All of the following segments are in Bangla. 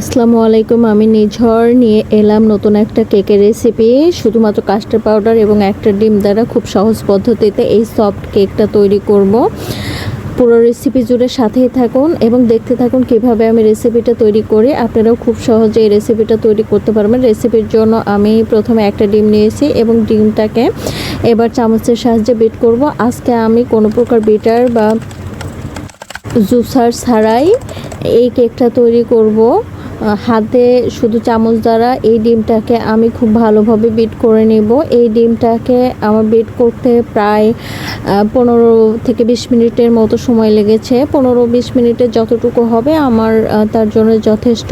আসসালামু আলাইকুম, আমি নিঝড় নিয়ে এলাম নতুন একটা কেকের রেসিপি শুধুমাত্র কাস্টার্ড পাউডার এবং একটা ডিম দ্বারা খুব সহজ পদ্ধতিতে এই সফট কেকটা তৈরি করব। পুরো রেসিপি জুড়ে সাথেই থাকুন এবং দেখতে থাকুন কীভাবে আমি রেসিপিটা তৈরি করি। আপনারাও খুব সহজে এই রেসিপিটা তৈরি করতে পারবেন। রেসিপির জন্য আমি প্রথমে একটা ডিম নিয়েছি এবং ডিমটাকে এবার চামচের সাহায্যে বিট করব। আজকে আমি কোনো প্রকার বিটার বা জুসার ছাড়াই এই কেকটা তৈরি করব। হাতে শুধু চামচ দ্বারা এই ডিমটাকে আমি খুব ভালোভাবে বিট করে নেব। এই ডিমটাকে আমার বিট করতে প্রায় পনেরো থেকে বিশ মিনিটের মতো সময় লেগেছে। পনেরো বিশ মিনিটে যতটুকু হবে আমার তার জন্য যথেষ্ট।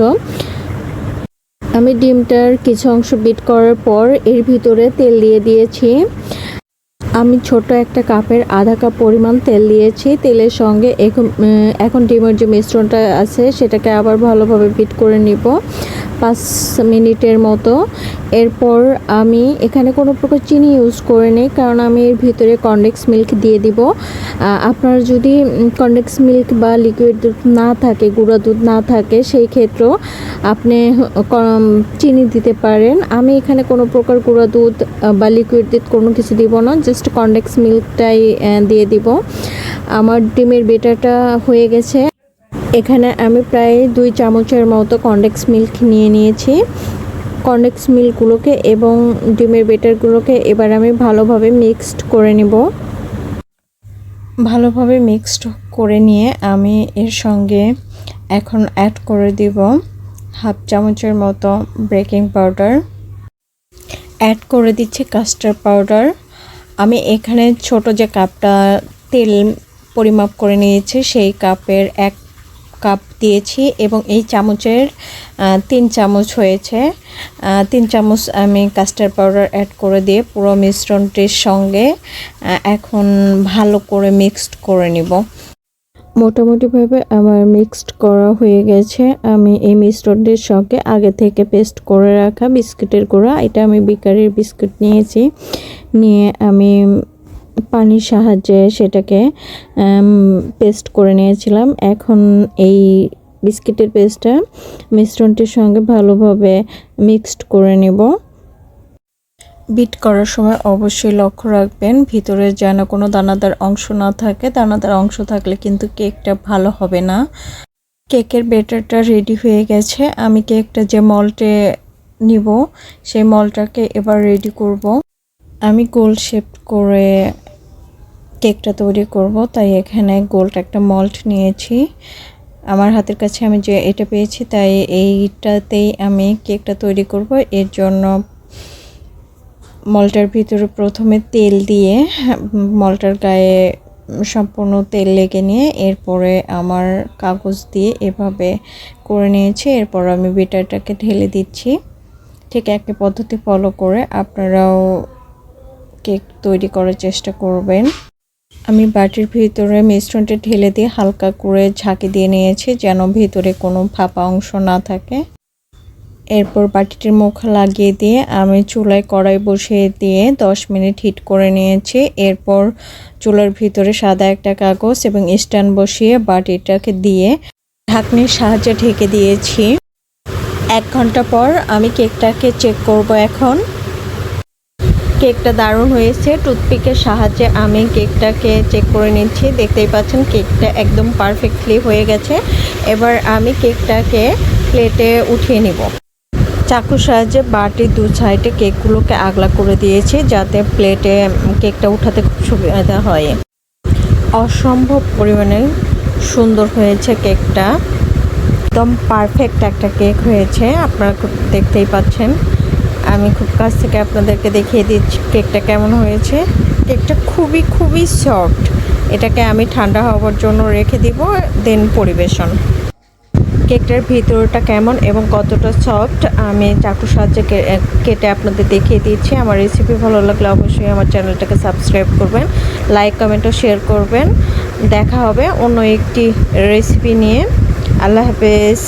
আমি ডিমটার কিছু অংশ বিট করার পর এর ভিতরে তেল দিয়ে দিয়েছি। আমি ছোট একটা কাপের আধা কাপ পরিমাণ তেল দিয়েছি তেলের সঙ্গে এখন এখন ডিমের যে মিশ্রণটা আছে, সেটাকে আবার ভালোভাবে ফিট করে নিব। পাঁচ মিনিটের মতো। এরপর আমি এখানে কোনো প্রকার চিনি ইউজ করে নিই, কারণ আমি এর ভিতরে কনডেক্স মিল্ক দিয়ে দিব। আপনার যদি কনডেক্স মিল্ক বা লিকুইড দুধ না থাকে, গুঁড়া দুধ না থাকে, সেই ক্ষেত্রেও আপনি চিনি দিতে পারেন। আমি এখানে কোনো প্রকার গুঁড়া দুধ বা লিকুইড দুধ কোনো কিছু দিব না জাস্ট কনডেক্স মিল্কটাই দিয়ে দিব। আমার ডিমের বেটারটা হয়ে গেছে। এখানে আমি প্রায় দুই চামচের মতো কনডেক্স মিল্ক নিয়ে নিয়েছি। কনডেক্স মিল্কগুলোকে এবং ডিমের বেটারগুলোকে এবার আমি ভালোভাবে মিক্সড করে নেব। ভালোভাবে মিক্সড করে নিয়ে আমি এর সঙ্গে এখন অ্যাড করে দিব হাফ চামচের মতো বেকিং পাউডার অ্যাড করে দিচ্ছি কাস্টার্ড পাউডার আমি এখানে ছোট যে কাপটা তেল পরিমাপ করে নিয়েছি, সেই কাপের এক কাপ দিয়েছি এবং এই চামচের তিন চামচ হয়েছে। তিন চামচ আমি কাস্টার্ড পাউডার অ্যাড করে দিয়ে পুরো মিশ্রণটির সঙ্গে এখন ভালো করে মিক্সড করে নিব। মোটামুটিভাবে আমার মিক্সড করা হয়ে গেছে। আমি এই মিশ্রণটির সঙ্গে আগে থেকে পেস্ট করে রাখা বিস্কিটের গুঁড়া, এটা আমি বিকারির বিস্কুট নিয়েছি। নিয়ে আমি পানির সাহায্যে সেটাকে পেস্ট করে নিয়েছিলাম। এখন এই বিস্কিটের পেস্টটা মিশ্রণটির সঙ্গে ভালোভাবে মিক্সড করে নেব। বিট করার সময় অবশ্যই লক্ষ্য রাখবেন, ভিতরে যেন কোনো দানাদার অংশ না থাকে। দানাদার অংশ থাকলে কিন্তু কেকটা ভালো হবে না। কেকের বেটারটা রেডি হয়ে গেছে। আমি কেকটা যে মলটে নিব, সেই মলটাকে এবার রেডি করব। আমি গোল শেপ করে কেকটা তৈরি করব, তাই এখানে গোল্ড একটা মল্ট নিয়েছি। আমার হাতের কাছে আমি যে এটা পেয়েছি, তাই এইটাতেই আমি কেকটা তৈরি করব। এর জন্য মলটার ভিতরে প্রথমে তেল দিয়ে, মলটার গায়ে সম্পূর্ণ তেল লেগে নিয়ে এরপরে আমার কাগজ দিয়ে এভাবে করে নিয়েছি। এরপর আমি বেটারটাকে ঢেলে দিচ্ছি। ঠিক একই পদ্ধতি ফলো করে আপনারাও কেক তৈরি করার চেষ্টা করবেন। আমি বাটির ভিতরে মিশ্রণটা ঢেলে দিয়ে হালকা করে ঝাঁকি দিয়ে নিয়েছি যেন ভিতরে কোনো ফাঁপা অংশ না থাকে। এরপর বাটিটির মুখ লাগিয়ে দিয়ে আমি চুলায় কড়াই বসিয়ে দিয়ে দশ মিনিট হিট করে নিয়েছি। এরপর চুলার ভিতরে সাদা একটা কাগজ এবং স্ট্যান্ড বসিয়ে বাটিটাকে দিয়ে ঢাকনির সাহায্যে ঢেকে দিয়েছি। এক ঘণ্টা পর আমি কেকটাকে চেক করব এখন। কেকটা দারুণ হয়েছে। টুথপিকের সাহায্যে আমি কেকটাকে চেক করে নিচ্ছি। দেখতেই পাচ্ছেন, কেকটা একদম পারফেক্টলি হয়ে গেছে। এবার আমি কেকটাকে প্লেটে উঠিয়ে নিব। চাকুর সাহায্যে বাটির দু সাইডে কেকগুলোকে আগলা করে দিয়েছি যাতে প্লেটে কেকটা উঠাতে খুব সুবিধা হয়। অসম্ভব পরিমাণে সুন্দর হয়েছে কেকটা। একদম পারফেক্ট একটা কেক হয়েছে। আপনারা দেখতেই পাচ্ছেন। আমি খুব কাছ থেকে আপনাদেরকে দেখিয়ে দিচ্ছি কেকটা কেমন হয়েছে। কেকটা খুবই খুবই সফট এটাকে আমি ঠান্ডা হওয়ার জন্য রেখে দিব দেন পরিবেশন। কেকটার ভিতরটা কেমন এবং কতটা সফট আমি চাকুর সাহায্যে কেটে আপনাদের দেখিয়ে দিচ্ছি। আমার রেসিপি ভালো লাগলে অবশ্যই আমার চ্যানেলটাকে সাবস্ক্রাইব করবেন লাইক কমেন্ট ও শেয়ার করবেন। দেখা হবে অন্য একটি রেসিপি নিয়ে। আল্লাহ হাফেজ।